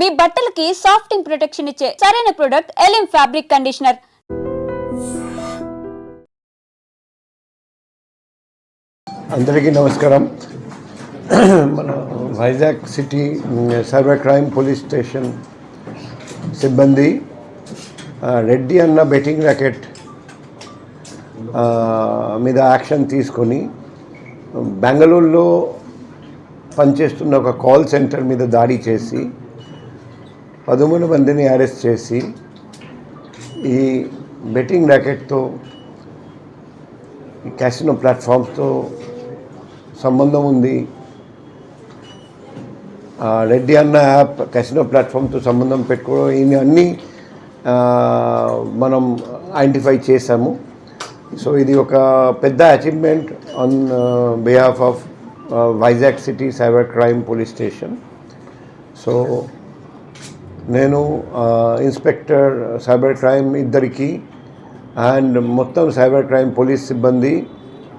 మీ బట్టలకి సాఫ్టింగ్ ప్రొటెక్షన్ ఇచ్చే సరైన ప్రొడక్ట్ ఎలిమ్ ఫ్యాబ్రిక్ కండిషనర్ అందరికీ నమస్కారం. మన Vizag city cyber crime police station సిబ్బంది రెడ్డి అన్న బెట్టింగ్ ర్యాకెట్ మీద యాక్షన్ తీసుకొని బెంగళూరులో పనిచేస్తున్న ఒక కాల్ సెంటర్ మీద దాడి చేసి పదమూడు మందిని అరెస్ట్ చేసి ఈ బెట్టింగ్ ర్యాకెట్తో ఈ క్యాసినో ప్లాట్ఫామ్స్తో సంబంధం ఉంది. రెడ్డి అన్న యాప్ క్యాసినో ప్లాట్ఫామ్తో సంబంధం పెట్టుకోవడం ఇవన్నీ అన్నీ మనం ఐడెంటిఫై చేశాము. సో ఇది ఒక పెద్ద achievement on behalf of Vizag city cyber crime police station. So నేను ఇన్స్పెక్టర్ సైబర్ క్రైమ్ ఇద్దరికి అండ్ మొత్తం సైబర్ క్రైమ్ పోలీస్ సిబ్బంది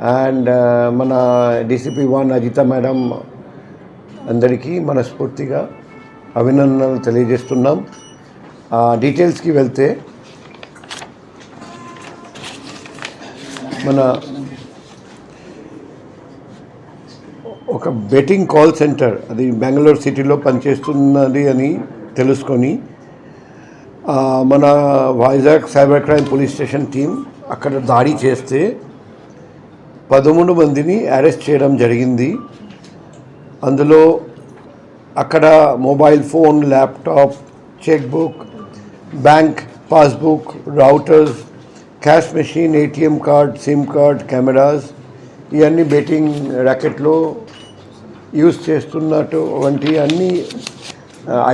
అండ్ మన D C P one Ajitha madam అందరికీ మనస్ఫూర్తిగా అభినందనలు తెలియజేస్తున్నాం. ఆ, డీటెయిల్స్కి వెళ్తే మన ఒక బెట్టింగ్ కాల్ సెంటర్ అది బెంగళూరు సిటీలో పనిచేస్తున్నది అని తెలుసుకొని మన Vizag cyber crime police station team అక్కడ దాడి చేస్తే పదమూడు మందిని అరెస్ట్ చేయడం జరిగింది. అందులో అక్కడ mobile phone laptop cheque book bank passbook routers cash machine A T M card SIM card cameras ఇవన్నీ బెట్టింగ్ ర్యాకెట్లో యూస్ చేస్తున్నట్టు వంటి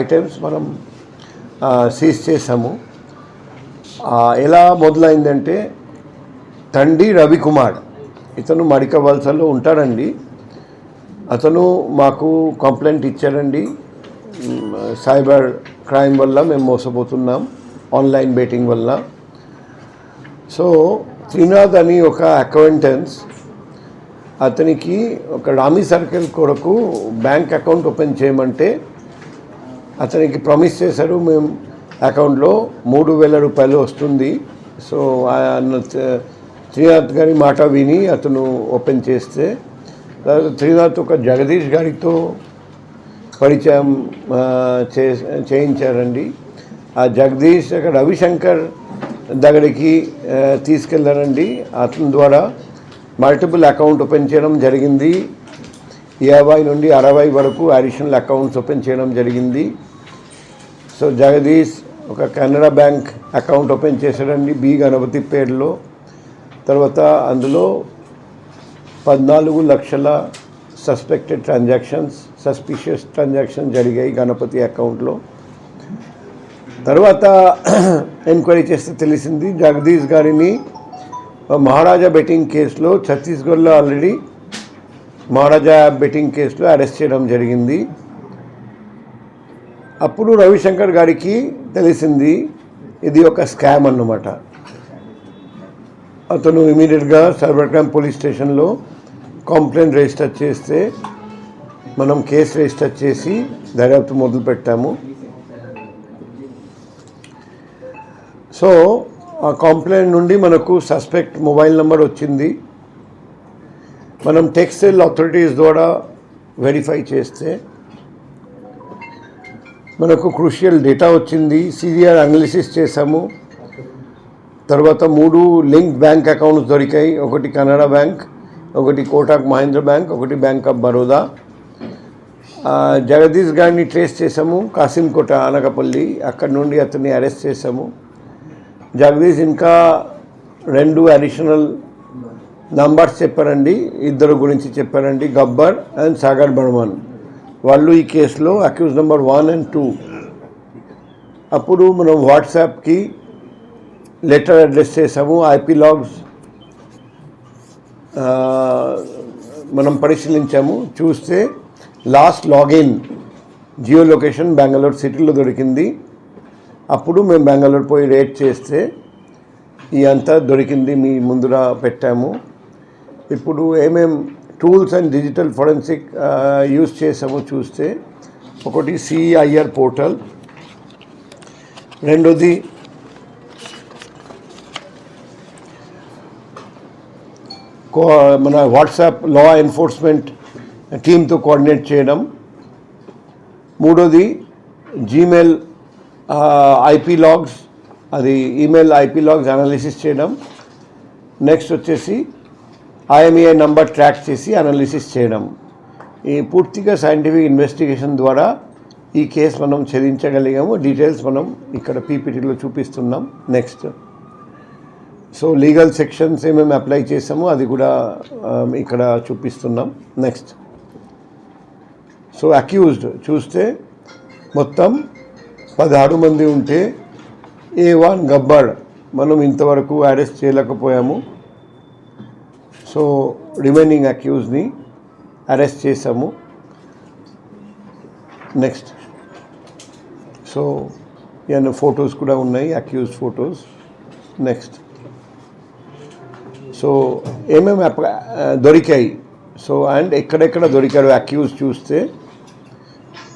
ఐటమ్స్ మనం సీజ్ చేసాము ఎలా మొదలైందంటే తండ్రి రవికుమార్ ఇతను మడిక వలసలో ఉంటాడండి. అతను మాకు కంప్లైంట్ ఇచ్చాడండి. సైబర్ క్రైమ్ వల్ల మేము మోసపోతున్నాం ఆన్లైన్ బెట్టింగ్ వల్ల. సో త్రినాథ్ అని ఒక అకౌంటెన్స్ అతనికి ఒక రామీ సర్కిల్ కొరకు బ్యాంక్ అకౌంట్ ఓపెన్ చేయమంటే అతనికి ప్రామిస్ చేశారు మేము అకౌంట్లో మూడు వేల రూపాయలు వస్తుంది. సో ఆయన శ్రీనాథ్ గారి మాట విని అతను ఓపెన్ చేస్తే తర్వాత శ్రీనాథ్ ఒక జగదీష్ గారితో పరిచయం చే చేయించారండి. ఆ జగదీష్ అక్కడ రవిశంకర్ దగ్గరికి తీసుకెళ్ళారండి అతని ద్వారా మల్టిపుల్ అకౌంట్ ఓపెన్ చేయడం జరిగింది. యాభై నుండి అరవై వరకు అడిషనల్ అకౌంట్స్ ఓపెన్ చేయడం జరిగింది. సో జగదీష్ ఒక కెనరా బ్యాంక్ అకౌంట్ ఓపెన్ చేశాడండి బి గణపతి పేరులో. తర్వాత అందులో పద్నాలుగు లక్షల సస్పెక్టెడ్ ట్రాన్సాక్షన్స్ సస్పిషియస్ ట్రాన్సాక్షన్ జరిగాయి గణపతి అకౌంట్లో తర్వాత ఎంక్వైరీ చేస్తే తెలిసింది జగదీష్ గారిని మహారాజా బెట్టింగ్ కేసులో ఛత్తీస్గఢ్లో ఆల్రెడీ మహారాజా బెట్టింగ్ కేసులో అరెస్ట్ చేయడం జరిగింది. అప్పుడు రవిశంకర్ గారికి తెలిసింది ఇది ఒక స్కామ్ అన్నమాట. అతను ఇమీడియట్గా సైబర్ క్రైమ్ పోలీస్ స్టేషన్లో కంప్లైంట్ రిజిస్టర్ చేస్తే మనం కేసు రిజిస్టర్ చేసి దర్యాప్తు మొదలు పెట్టాము. సో ఆ కంప్లైంట్ నుండి మనకు సస్పెక్ట్ మొబైల్ నెంబర్ వచ్చింది. మనం టెక్స్టైల్ అథారిటీస్ ద్వారా వెరిఫై చేస్తే మనకు క్రూషియల్ డేటా వచ్చింది సివిఆర్ అనాలిసిస్ చేసాము తర్వాత మూడు లింక్ బ్యాంక్ అకౌంట్స్ దొరికాయి. ఒకటి కెనడా బ్యాంక్ ఒకటి కోటాక్ మహేంద్ర బ్యాంక్ ఒకటి బ్యాంక్ ఆఫ్ బరోదా జగదీష్ గారిని ట్రేస్ చేసాము కాసింకోట అనకపల్లి అక్కడ నుండి అతన్ని అరెస్ట్ చేసాము జగదీష్ ఇంకా రెండు అడిషనల్ నంబర్స్ చెప్పారండి ఇద్దరు గురించి చెప్పారండి గబ్బర్ అండ్ సాగర్ బర్మన్. వాళ్ళు ఈ కేసులో accused number one and two అప్పుడు మనం వాట్సాప్కి లెటర్ అడ్రస్ చేసాము ఐపీ లాగ్స్ మనం పరిశీలించాము. చూస్తే last login geo location Bengaluru సిటీలో దొరికింది. అప్పుడు మేము బెంగళూరు పోయి రేట్ చేస్తే ఈ అంతా దొరికింది మీ ముందుర పెట్టాము. ఇప్పుడు ఏమేం tools and digital forensic use చేసామో చూస్తే ఒకటి సిఐఆర్ పోర్టల్ రెండోది కో మన వాట్సాప్ లా ఎన్ఫోర్స్మెంట్ టీంతో కోఆర్డినేట్ చేయడం మూడోది జీమెయిల్ ఐపీ లాగ్స్ అది email I P logs analysis చేయడం నెక్స్ట్ వచ్చేసి I M E I number track చేసి అనాలిసిస్ చేయడం. ఈ పూర్తిగా సైంటిఫిక్ ఇన్వెస్టిగేషన్ ద్వారా ఈ కేసు మనం ఛేదించగలిగాము. డీటెయిల్స్ మనం ఇక్కడ పీపీటీలో చూపిస్తున్నాం. నెక్స్ట్ సో లీగల్ సెక్షన్స్ ఏమేమి అప్లై చేసామో అది కూడా um, ఇక్కడ చూపిస్తున్నాం. నెక్స్ట్ సో అక్యూజ్డ్ చూస్తే మొత్తం పదహారు మంది ఉంటే ఏ వన్ గబ్బర్. మనం ఇంతవరకు అరెస్ట్ చేయలేకపోయాము. సో రిమైనింగ్ అక్యూజ్ని అరెస్ట్ చేసాము నెక్స్ట్. సో ఇవన్నీ ఫొటోస్ కూడా ఉన్నాయి అక్యూజ్ ఫొటోస్. నెక్స్ట్. సో ఏమేమి దొరికాయి? సో అండ్ ఎక్కడెక్కడ దొరికారు? అక్యూజ్ చూస్తే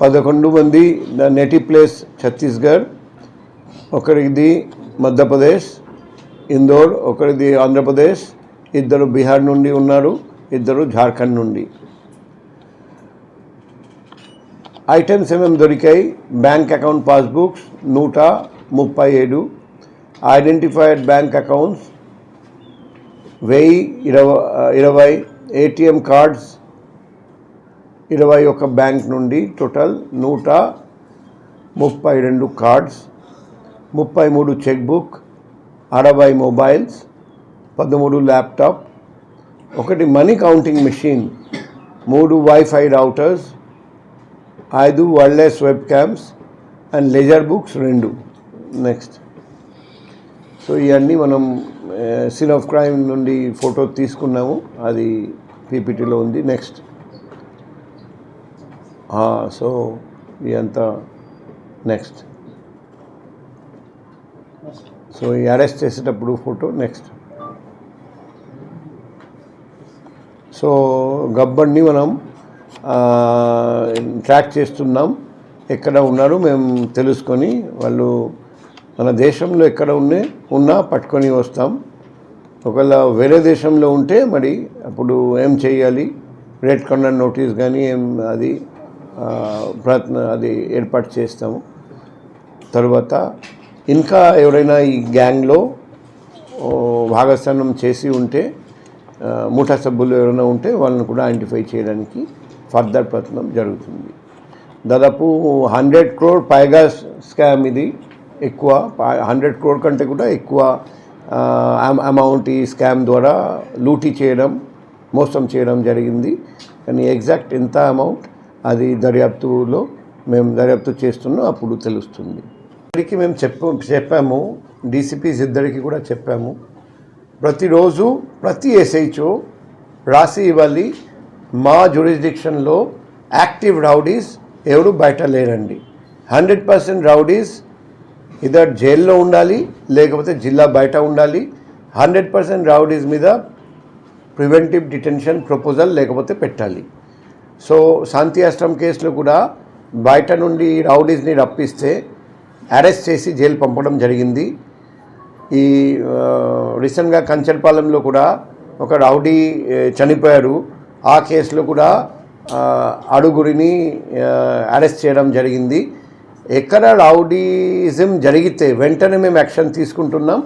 పదకొండు మంది ద నేటివ్ ప్లేస్ ఛత్తీస్గఢ్ ఒకరిది మధ్యప్రదేశ్ ఇందోర్ ఒకరిది ఆంధ్రప్రదేశ్ ఇద్దరు బీహార్ నుండి ఉన్నారు ఇద్దరు జార్ఖండ్ నుండి. ఐటమ్స్ ఏమేమి దొరికాయి? బ్యాంక్ అకౌంట్ పాస్బుక్స్ నూట ముప్పై ఏడు ఐడెంటిఫైడ్ బ్యాంక్ అకౌంట్స్ వెయ్యి ఇరవై ఇరవై ఏటీఎం కార్డ్స్ ఇరవై ఒక బ్యాంక్ నుండి టోటల్ నూట ముప్పై రెండు కార్డ్స్ ముప్పై మూడు చెక్ బుక్ అరవై మొబైల్స్ పదమూడు ల్యాప్టాప్ ఒకటి మనీ కౌంటింగ్ మెషిన్ మూడు వైఫై రౌటర్స్ ఐదు wireless web cams and ledger books రెండు. నెక్స్ట్ సో ఇవన్నీ మనం సీన్ ఆఫ్ క్రైమ్ నుండి ఫోటో తీసుకున్నాము. అది పీపీటీలో ఉంది. నెక్స్ట్ సో ఇదంతా నెక్స్ట్ సో ఈ అరెస్ట్ చేసేటప్పుడు ఫోటో నెక్స్ట్ సో గబ్బర్ని మనం ట్రాక్ చేస్తున్నాం. ఎక్కడ ఉన్నారు మేము తెలుసుకొని వాళ్ళు మన దేశంలో ఎక్కడ ఉన్నే ఉన్నా పట్టుకొని వస్తాం. ఒకవేళ వేరే దేశంలో ఉంటే మరి అప్పుడు ఏం చేయాలి? రెడ్ కార్నర్ నోటీస్ కానీ ఏం అది ప్రయత్న అది ఏర్పాటు చేస్తాము. తర్వాత ఇంకా ఎవరైనా ఈ గ్యాంగ్లో ఓ, భాగస్వామ్యం చేసి ఉంటే ముఠా సభ్యులు ఎవరైనా ఉంటే వాళ్ళని కూడా ఐడెంటిఫై చేయడానికి ఫర్దర్ ప్రయత్నం జరుగుతుంది. దాదాపు హండ్రెడ్ క్రోర్ పైగా స్కామ్ ఇది. ఎక్కువ హండ్రెడ్ క్రోర్ కంటే కూడా ఎక్కువ అమౌంట్ ఈ స్కామ్ ద్వారా లూటీ చేయడం మోసం చేయడం జరిగింది. కానీ ఎగ్జాక్ట్ ఎంత అమౌంట్ అది దర్యాప్తులో మేము దర్యాప్తు చేస్తున్నాం అప్పుడు తెలుస్తుంది. ఇద్దరికి మేము చెప్పు చెప్పాము. డీసీపీస్ ఇద్దరికి కూడా చెప్పాము. ప్రతిరోజు ప్రతి ఎస్హెచ్ఓ రాసి ఇవ్వాలి. మా జ్యూరిస్డిక్షన్లో యాక్టివ్ రౌడీస్ ఎవరు బయట లేరండి. హండ్రెడ్ పర్సెంట్ రౌడీస్ ఇదర్ జైల్లో ఉండాలి లేకపోతే జిల్లా బయట ఉండాలి. హండ్రెడ్ పర్సెంట్ రౌడీస్ మీద ప్రివెంటివ్ డిటెన్షన్ ప్రపోజల్ లేకపోతే పెట్టాలి. సో శాంతి అష్టం కేసులో కూడా బయట నుండి రౌడీస్ని రప్పిస్తే అరెస్ట్ చేసి జైలు పంపడం జరిగింది. ఈ రీసెంట్గా కంచర్పాలెంలో కూడా ఒక రౌడీ చనిపోయారు ఆ కేసులో కూడా అడుగురిని అరెస్ట్ చేయడం జరిగింది. ఎక్కడ రౌడీజం జరిగితే వెంటనే మేము యాక్షన్ తీసుకుంటున్నాం.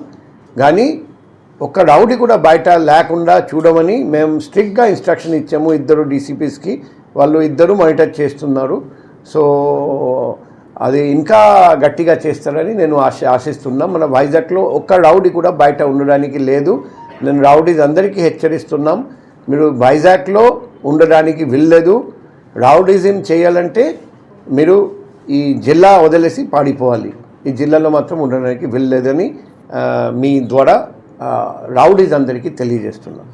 కానీ ఒక రౌడీ కూడా బయట లేకుండా చూడమని మేము స్ట్రిక్ట్గా ఇన్స్ట్రక్షన్ ఇచ్చాము ఇద్దరు డీసీపీస్కి. వాళ్ళు ఇద్దరు మానిటర్ చేస్తున్నారు. సో అది ఇంకా గట్టిగా చేస్తారని నేను ఆశ ఆశిస్తున్నా. మన వైజాగ్లో ఒక్క రౌడీ కూడా బయట ఉండడానికి లేదు. నేను రౌడీస్ అందరికీ హెచ్చరిస్తున్నాం. మీరు వైజాగ్లో ఉండడానికి వీల్లేదు. రౌడీజం చేయాలంటే మీరు ఈ జిల్లా వదిలేసి పాడిపోవాలి. ఈ జిల్లాలో మాత్రం ఉండడానికి వీల్లేదని మీ ద్వారా రౌడీస్ అందరికీ తెలియజేస్తున్నాం.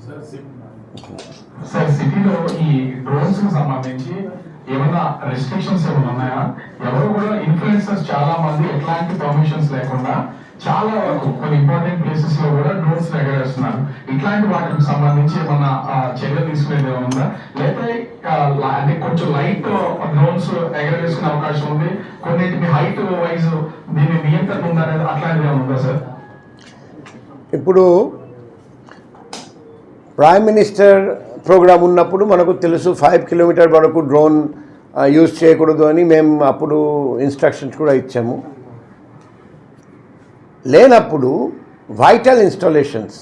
ఏమైనా రెస్ట్రిక్షన్స్ ఏమైనా ఉన్నాయా? ఎవరు కూడా ఇన్ఫ్లుయెన్సర్స్ చాలా మంది ఎట్లాంటి పర్మిషన్స్ లేకుండా చాలా వరకు కొన్ని ఇంపార్టెంట్ ప్లేసెస్లో కూడా డ్రోన్స్ ఎగరేస్తున్నారు. ఇట్లాంటి వాటికి సంబంధించి ఏమన్నా చర్య తీసుకునేది ఏమన్నా లేదా అంటే కొంచెం లైట్ డ్రోన్స్ ఎగరేసుకునే అవకాశం ఉంది. కొన్నింటికి హైట్ వైజ్ దీని నియంత్రణ ఉందా అనేది అట్లాంటిది ఏమన్నా ఉందా సార్? ఇప్పుడు ప్రైమ్ మినిస్టర్ ప్రోగ్రామ్ ఉన్నప్పుడు మనకు తెలుసు ఫైవ్ కిలోమీటర్ వరకు డ్రోన్ యూజ్ చేయకూడదు అని మేము అప్పుడు ఇన్స్ట్రక్షన్స్ కూడా ఇచ్చాము. లేనప్పుడు వైటల్ ఇన్స్టాలేషన్స్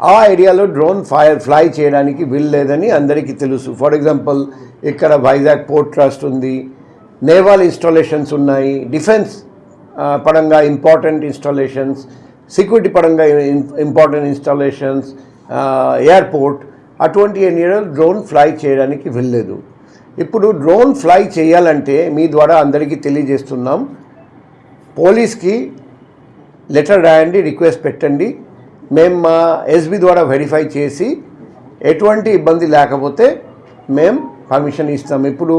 ఆ ఏరియాలో డ్రోన్ ఫైర్ ఫ్లై చేయడానికి వీలు లేదని అందరికీ తెలుసు. ఫర్ ఎగ్జాంపుల్ ఇక్కడ వైజాగ్ పోర్ట్ ట్రస్ట్ ఉంది నేవల్ ఇన్స్టాలేషన్స్ ఉన్నాయి డిఫెన్స్ పరంగా ఇంపార్టెంట్ ఇన్స్టాలేషన్స్ సెక్యూరిటీ పరంగా ఇంపార్టెంట్ ఇన్స్టాలేషన్స్ ఎయిర్పోర్ట్ అటువంటి ఏరియాలో డ్రోన్ ఫ్లై చేయడానికి వెళ్ళలేదు ఇప్పుడు డ్రోన్ ఫ్లై చేయాలంటే మీ ద్వారా అందరికీ తెలియజేస్తున్నాం. పోలీస్కి లెటర్ రాయండి రిక్వెస్ట్ పెట్టండి. మేము మా ఎస్బి ద్వారా వెరిఫై చేసి ఎటువంటి ఇబ్బంది లేకపోతే మేము పర్మిషన్ ఇస్తాం. ఇప్పుడు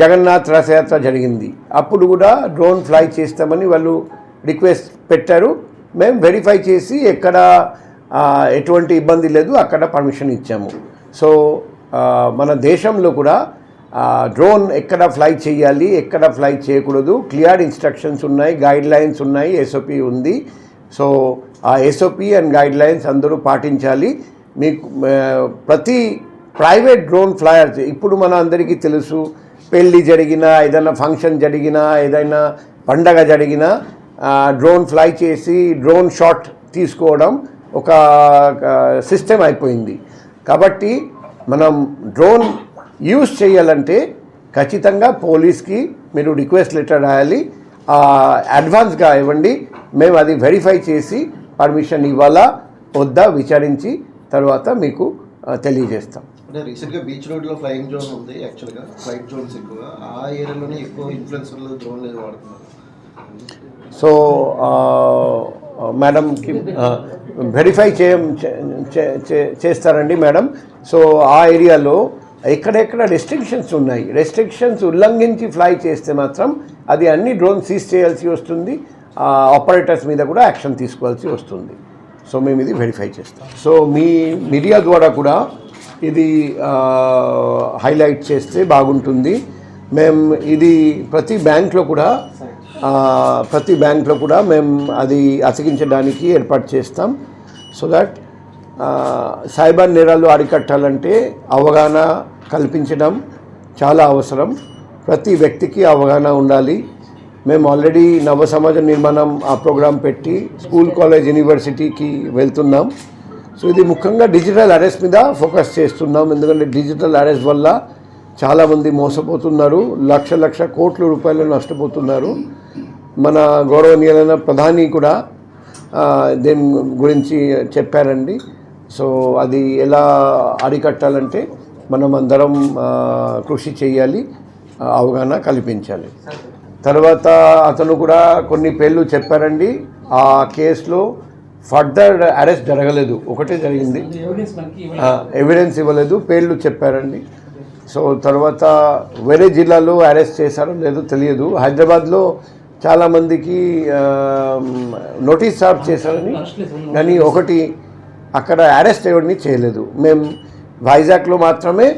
జగన్నాథ్ రథయాత్ర జరిగింది. అప్పుడు కూడా డ్రోన్ ఫ్లై చేస్తామని వాళ్ళు రిక్వెస్ట్ పెట్టారు. మేము వెరిఫై చేసి ఎక్కడ ఎటువంటి ఇబ్బంది లేదు అక్కడ పర్మిషన్ ఇచ్చాము. సో మన దేశంలో కూడా డ్రోన్ ఎక్కడ ఫ్లై చేయాలి ఎక్కడ ఫ్లై చేయకూడదు క్లియర్ ఇన్స్ట్రక్షన్స్ ఉన్నాయి గైడ్ లైన్స్ ఉన్నాయి ఎస్ఓపి ఉంది. సో ఆ ఎస్ఓపి అండ్ గైడ్ లైన్స్ అందరూ పాటించాలి. మీకు ప్రతి ప్రైవేట్ డ్రోన్ ఫ్లయర్స్ ఇప్పుడు మన అందరికీ తెలుసు పెళ్ళి జరిగినా ఏదైనా ఫంక్షన్ జరిగినా ఏదైనా పండగ జరిగినా డ్రోన్ ఫ్లై చేసి డ్రోన్ షాట్ తీసుకోవడం ఒక సిస్టమ్ అయిపోయింది. కాబట్టి మనం డ్రోన్ యూస్ చేయాలంటే ఖచ్చితంగా పోలీస్కి మీరు రిక్వెస్ట్ లెటర్ రాయాలి. అడ్వాన్స్గా ఇవ్వండి. మేము అది వెరిఫై చేసి పర్మిషన్ ఇవ్వాలా? వద్దా? విచారించి తర్వాత మీకు తెలియజేస్తాం. అంటే రీసెంట్గా బీచ్ రోడ్లో ఫ్లయింగ్ జోన్ ఉంది యాక్చువల్గా ఫ్లైట్ జోన్స్ ఎక్కువ. ఆ ఏరియాలోనే ఎక్కువ ఇన్ఫ్లుయెన్సర్లు డ్రోన్లు వాడుతున్నారు. సో మేడంకి వెరిఫై చే- చే- చేస్తారండి మేడం. సో ఆ ఏరియాలో ఎక్కడెక్కడ రెస్ట్రిక్షన్స్ ఉన్నాయి? రెస్ట్రిక్షన్స్ ఉల్లంఘించి ఫ్లై చేస్తే మాత్రం అది అన్ని డ్రోన్ సీజ్ చేయాల్సి వస్తుంది. ఆపరేటర్స్ మీద కూడా యాక్షన్ తీసుకోవాల్సి వస్తుంది. సో మేము ఇది వెరిఫై చేస్తాం. సో మీ మీడియా ద్వారా కూడా ఇది హైలైట్ చేస్తే బాగుంటుంది. మేము ఇది ప్రతి బ్యాంక్లో కూడా ప్రతి బ్యాంక్లో కూడా మేము అది అతికించడానికి ఏర్పాటు చేస్తాం. సో దట్ సైబర్ నేరాలు అరికట్టాలంటే అవగాహన కల్పించడం చాలా అవసరం. ప్రతి వ్యక్తికి అవగాహన ఉండాలి. మేము ఆల్రెడీ నవ సమాజ నిర్మాణం ఆ ప్రోగ్రాం పెట్టి స్కూల్ కాలేజ్ యూనివర్సిటీకి వెళ్తున్నాం. సో ఇది ముఖ్యంగా డిజిటల్ అరెస్ట్ మీద ఫోకస్ చేస్తున్నాం. ఎందుకంటే డిజిటల్ అరెస్ట్ వల్ల చాలామంది మోసపోతున్నారు. లక్ష లక్ష కోట్ల రూపాయలు నష్టపోతున్నారు. మన గౌరవనీయులైన ప్రధాని కూడా దీని గురించి చెప్పారండి. సో అది ఎలా అరికట్టాలంటే మనం అందరం కృషి చేయాలి అవగాహన కల్పించాలి. తర్వాత అతను కూడా కొన్ని పేర్లు చెప్పారండి. ఆ కేసులో ఫర్దర్ అరెస్ట్ జరగలేదు. ఒకటే జరిగింది. ఎవిడెన్స్ ఇవ్వలేదు పేర్లు చెప్పారండి. సో తర్వాత వేరే జిల్లాలో అరెస్ట్ చేశారో లేదో తెలియదు. హైదరాబాద్లో చాలామందికి నోటీస్ ఆఫ్ చేశారని. కానీ ఒకటి అక్కడ అరెస్ట్ ఎవరిని చేయలేదు. మేము వైజాగ్లో మాత్రమే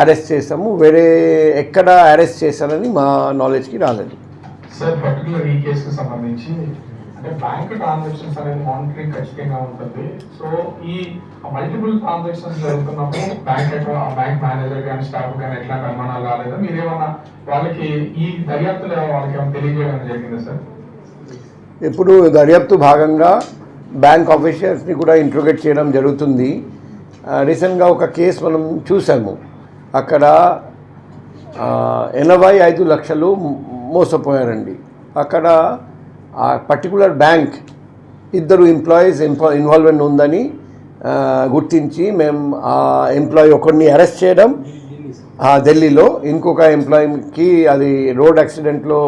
అరెస్ట్ చేసాము వేరే ఎక్కడ అరెస్ట్ చేశారని మా నాలెడ్జ్కి రాలేదు. సార్ పర్టికులర్ ఈ కేసుకు సంబంధించి అంటే బ్యాంక్ ట్రాన్సాక్షన్స్ అనేది మానిటరింగ్ ఖచ్చితంగా ఉంటుంది. సో ఈ మల్టిపుల్ ట్రాన్సాక్షన్స్ జరుగుతున్నప్పుడు బ్యాంక్ బ్యాంక్ మేనేజర్ కానీ స్టాఫ్ కానీ ఎట్లాంటి అనుమానాలు రాలేదా? మీరేమన్నా వాళ్ళకి ఈ దర్యాప్తులు వాళ్ళకి ఏమైనా తెలియజేయడం జరిగిందా సార్? ఇప్పుడు దర్యాప్తు భాగంగా బ్యాంక్ ఆఫీషియల్స్ని కూడా ఇంట్రోగేట్ చేయడం జరుగుతుంది. రీసెంట్గా ఒక కేసు మనం చూసాము. అక్కడ ఎనభై ఐదు లక్షలు మోసపోయారండి. అక్కడ ఆ పర్టికులర్ బ్యాంక్ ఇద్దరు ఎంప్లాయీస్ ఇన్వాల్వ్మెంట్ ఉందని గుర్తించి మేము ఆ ఎంప్లాయీ ఒకరిని అరెస్ట్ చేయడం ఆ, ఢిల్లీలో. ఇంకొక ఎంప్లాయీకి అది రోడ్ యాక్సిడెంట్లో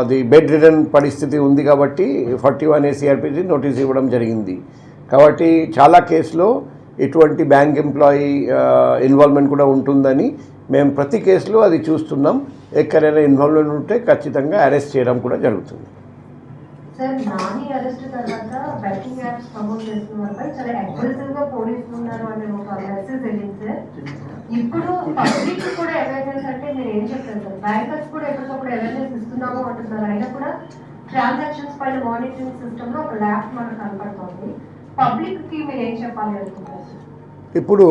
అది బెడ్ రిటర్న్ పరిస్థితి ఉంది కాబట్టి ఫార్టీ వన్ ఏసీఆర్పీజీ నోటీస్ ఇవ్వడం జరిగింది. కాబట్టి చాలా కేసులో ఇటువంటి బ్యాంక్ ఎంప్లాయీ ఇన్వాల్వ్మెంట్ కూడా ఉంటుందని మేము ప్రతి కేసులో అది చూస్తున్నాం. ఎక్కడైనా ఇన్వాల్వ్మెంట్ ఉంటే ఖచ్చితంగా అరెస్ట్ చేయడం కూడా జరుగుతుంది. ఇప్పుడు పబ్లిక్ కూడా అవేర్నెస్ అంటే మీరు ఏం చెప్తారు సార్. బ్యాంకర్స్ కూడా ఎప్పటికప్పుడు అవేర్నెస్ ఇస్తున్నాము అంటున్నారు. అయినా కూడా ట్రాన్సాక్షన్స్ పైన మానిటరింగ్ సిస్టమ్లో ఒక ల్యాబ్ మనకు కనపడుతుంది. పబ్లిక్కి మీరు ఏం చెప్పాలి అనుకుంటారు సార్? ఇప్పుడు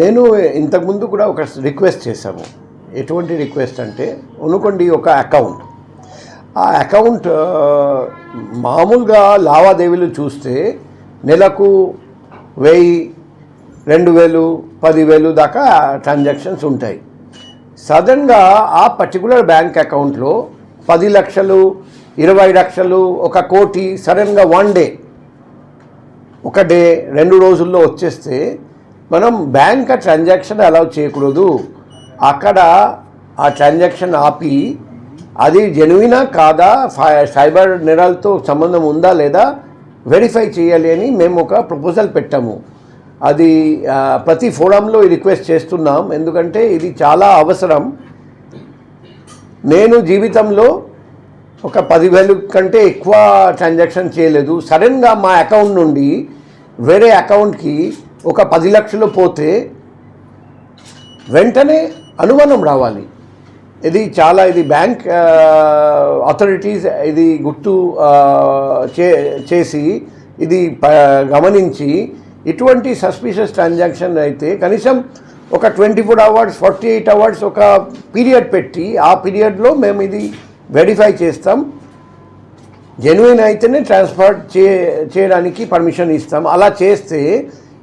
నేను ఇంతకుముందు కూడా ఒక రిక్వెస్ట్ చేశాము. ఎటువంటి రిక్వెస్ట్ అంటే అనుకోండి ఒక అకౌంట్. ఆ అకౌంట్ మామూలుగా లావాదేవీలు చూస్తే నెలకు వెయ్యి రెండు వేలు పదివేలు దాకా ట్రాన్సాక్షన్స్ ఉంటాయి. సడన్గా ఆ పర్టికులర్ బ్యాంక్ అకౌంట్లో పది లక్షలు ఇరవై లక్షలు ఒక కోటి సడన్గా వన్ డే ఒక డే రెండు రోజుల్లో వచ్చేస్తే మనం బ్యాంక్ ఆ ట్రాన్సాక్షన్ అలౌ చేయకూడదు. అక్కడ ఆ ట్రాన్సాక్షన్ ఆపి అది జెన్యునా కాదా సైబర్ నేరాలతో సంబంధం ఉందా లేదా వెరిఫై చేయాలి అని మేము ఒక ప్రపోజల్ పెట్టాము. అది ప్రతి ఫోరంలో రిక్వెస్ట్ చేస్తున్నాం. ఎందుకంటే ఇది చాలా అవసరం. నేను జీవితంలో ఒక పదివేలు కంటే ఎక్కువ ట్రాన్సాక్షన్ చేయలేదు. సడన్గా మా అకౌంట్ నుండి వేరే అకౌంట్కి ఒక పది లక్షలు పోతే వెంటనే అనుమానం రావాలి. ఇది చాలా ఇది బ్యాంక్ అథారిటీస్ ఇది గుర్తు చే చేసి ఇది గమనించి ఇటువంటి సస్పిషియస్ ట్రాన్సాక్షన్ అయితే కనీసం ఒక twenty four hours forty eight hours ఒక పీరియడ్ పెట్టి ఆ పీరియడ్లో మేము ఇది వెరిఫై చేస్తాం. జెన్యున్ అయితేనే ట్రాన్స్ఫర్ చే చేయడానికి పర్మిషన్ ఇస్తాం. అలా చేస్తే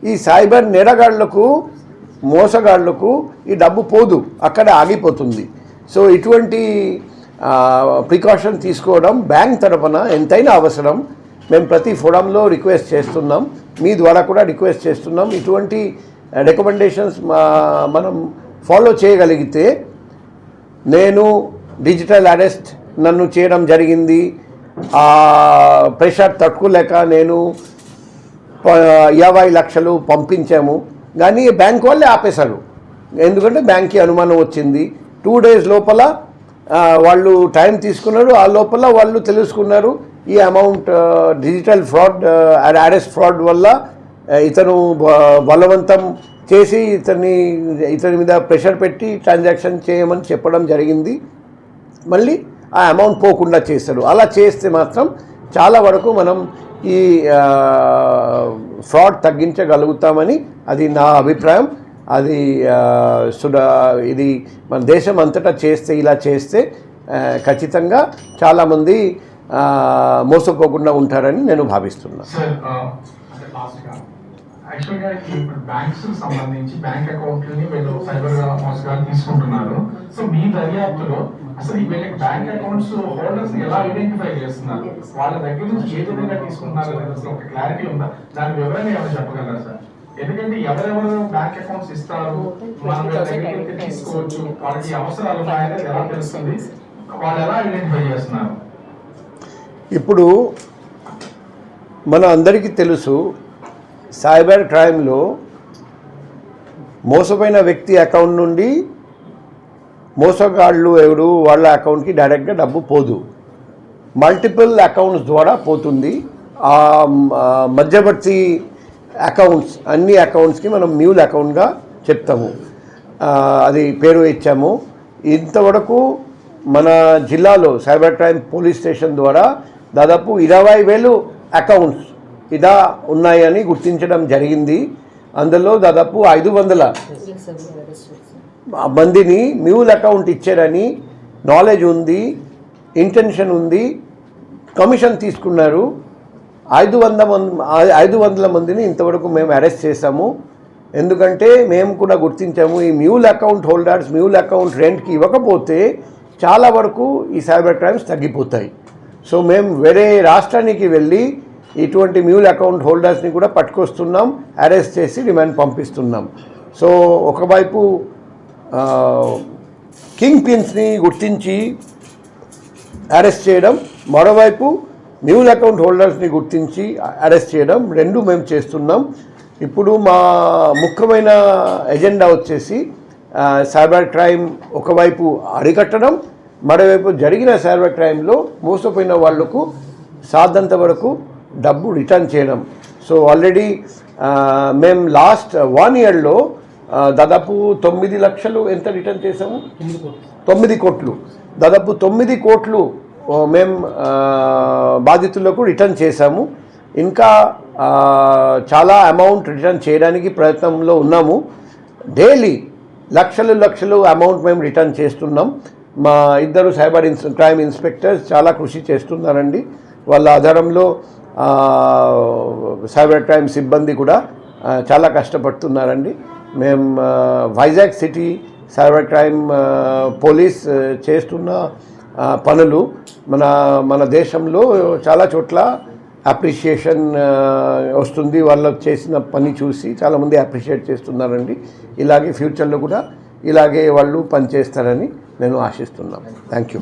ఈ సైబర్ నేరగాళ్ళకు మోసగాళ్ళకు ఈ డబ్బు పోదు అక్కడ ఆగిపోతుంది. సో ఇటువంటి ప్రికాషన్ తీసుకోవడం బ్యాంక్ తరఫున ఎంతైనా అవసరం. మేము ప్రతి ఫోరంలో రిక్వెస్ట్ చేస్తున్నాం. మీ ద్వారా కూడా రిక్వెస్ట్ చేస్తున్నాం. ఇటువంటి రికమెండేషన్స్ మనం ఫాలో చేయగలిగితే నేను డిజిటల్ అరెస్ట్ నన్ను చేయడం జరిగింది. ప్రెషర్ తట్టుకోలేక నేను యాభై లక్షలు పంపించాము. కానీ బ్యాంక్ వాళ్ళే ఆపేశారు. ఎందుకంటే బ్యాంక్కి అనుమానం వచ్చింది. టూ డేస్ లోపల వాళ్ళు టైం తీసుకున్నారు. ఆ లోపల వాళ్ళు తెలుసుకున్నారు. ఈ amount digital fraud arrest fraud వల్ల ఇతను బ- బలవంతం చేసి ఇతన్ని ఇతని మీద ప్రెషర్ పెట్టి ట్రాన్సాక్షన్ చేయమని చెప్పడం జరిగింది. మళ్ళీ ఆ అమౌంట్ పోకుండా చేస్తారు అలా చేస్తే మాత్రం చాలా వరకు మనం ఈ ఫ్రాడ్ తగ్గించగలుగుతామని అది నా అభిప్రాయం. అది సుడా ఇది మన దేశం అంతటా చేస్తే ఇలా చేస్తే ఖచ్చితంగా చాలామంది మోసపోకుండా ఉంటారని నేను భావిస్తున్నాను ఇప్పుడు బ్యాంక్స్ సంబంధించి బ్యాంక్ వీళ్ళు సైబర్ మోసగాలు తీసుకుంటున్నారు. సో మీ దర్యాప్తులో అసలు ఈ బ్యాంక్ అకౌంట్స్ హోల్డర్స్ ఎలా ఐడెంటిఫై చేస్తున్నారు? వాళ్ళ దగ్గర నుంచి ఏ విధంగా తీసుకుంటున్నారు అనేది అసలు ఒక క్లారిటీ ఉందా? దాని వివరణ ఏమైనా చెప్పగలరా సార్? ఎందుకంటే ఎవరెవరు బ్యాంక్ అకౌంట్స్ ఇస్తారు? మనం వీళ్ళ దగ్గరికి తీసుకోవచ్చు? వాళ్ళకి అవసరాలు ఉన్నాయని ఎలా తెలుస్తుంది? వాళ్ళు ఎలా ఐడెంటిఫై చేస్తున్నారు? ఇప్పుడు మన అందరికీ తెలుసు సైబర్ క్రైమ్లో మోసపోయిన వ్యక్తి అకౌంట్ నుండి మోసగాళ్ళు ఎవరు వాళ్ళ అకౌంట్కి డైరెక్ట్గా డబ్బు పోదు. మల్టిపుల్ అకౌంట్స్ ద్వారా పోతుంది. ఆ మధ్యవర్తి అకౌంట్స్ అన్ని అకౌంట్స్కి మనం మ్యూల్ అకౌంట్గా చెప్తాము. అది పేరు ఇచ్చాము. ఇంతవరకు మన జిల్లాలో సైబర్ క్రైమ్ పోలీస్ స్టేషన్ ద్వారా దాదాపు ఇరవై వేలు అకౌంట్స్ ఇదా ఉన్నాయని గుర్తించడం జరిగింది. అందులో దాదాపు ఐదు వందల మందిని మ్యూల్ అకౌంట్ ఇచ్చారని నాలెడ్జ్ ఉంది ఇంటెన్షన్ ఉంది కమిషన్ తీసుకున్నారు. ఐదు వంద మంది ఐదు వందల మందిని ఇంతవరకు మేము అరెస్ట్ చేశాము. ఎందుకంటే మేము కూడా గుర్తించాము ఈ mule account holders mule account రెంట్కి ఇవ్వకపోతే చాలా వరకు ఈ సైబర్ క్రైమ్స్ తగ్గిపోతాయి. సో మేము వేరే రాష్ట్రానికి వెళ్ళి ఇటువంటి మ్యూల్ అకౌంట్ హోల్డర్స్ని కూడా పట్టుకొస్తున్నాం అరెస్ట్ చేసి రిమాండ్ పంపిస్తున్నాం. సో ఒకవైపు కింగ్ పిన్స్ని గుర్తించి అరెస్ట్ చేయడం మరోవైపు న్యూస్ అకౌంట్ హోల్డర్స్ని గుర్తించి అరెస్ట్ చేయడం రెండు మేము చేస్తున్నాం. ఇప్పుడు మా ముఖ్యమైన ఎజెండా వచ్చేసి సైబర్ క్రైమ్ ఒకవైపు అరికట్టడం మరోవైపు జరిగిన సైబర్ క్రైమ్లో మోసపోయిన వాళ్ళకు సాధ్యంత వరకు డబ్బు రిటర్న్ చేయడం. సో ఆల్రెడీ మేము లాస్ట్ వన్ ఇయర్లో దాదాపు తొమ్మిది లక్షలు ఎంత రిటర్న్ చేసాము తొమ్మిది కోట్లు. దాదాపు తొమ్మిది కోట్లు మేము బాధితులకు రిటర్న్ చేశాము. ఇంకా చాలా అమౌంట్ రిటర్న్ చేయడానికి ప్రయత్నంలో ఉన్నాము. డైలీ లక్షలు లక్షలు అమౌంట్ మేము రిటర్న్ చేస్తున్నాం. మా ఇద్దరు సైబర్ ఇన్స్ క్రైమ్ ఇన్స్పెక్టర్స్ చాలా కృషి చేస్తున్నారండి. వాళ్ళ ఆధారంలో సైబర్ క్రైమ్ సిబ్బంది కూడా చాలా కష్టపడుతున్నారండి. మేము Vizag city cyber crime police చేస్తున్న పనులు మన మన దేశంలో చాలా చోట్ల అప్రిషియేషన్ వస్తుంది. వాళ్ళకు చేసిన పని చూసి చాలామంది అప్రిషియేట్ చేస్తున్నారండి. ఇలాగే ఫ్యూచర్లో కూడా ఇలాగే వాళ్ళు పనిచేస్తారని నేను ఆశిస్తున్నాను థ్యాంక్ యూ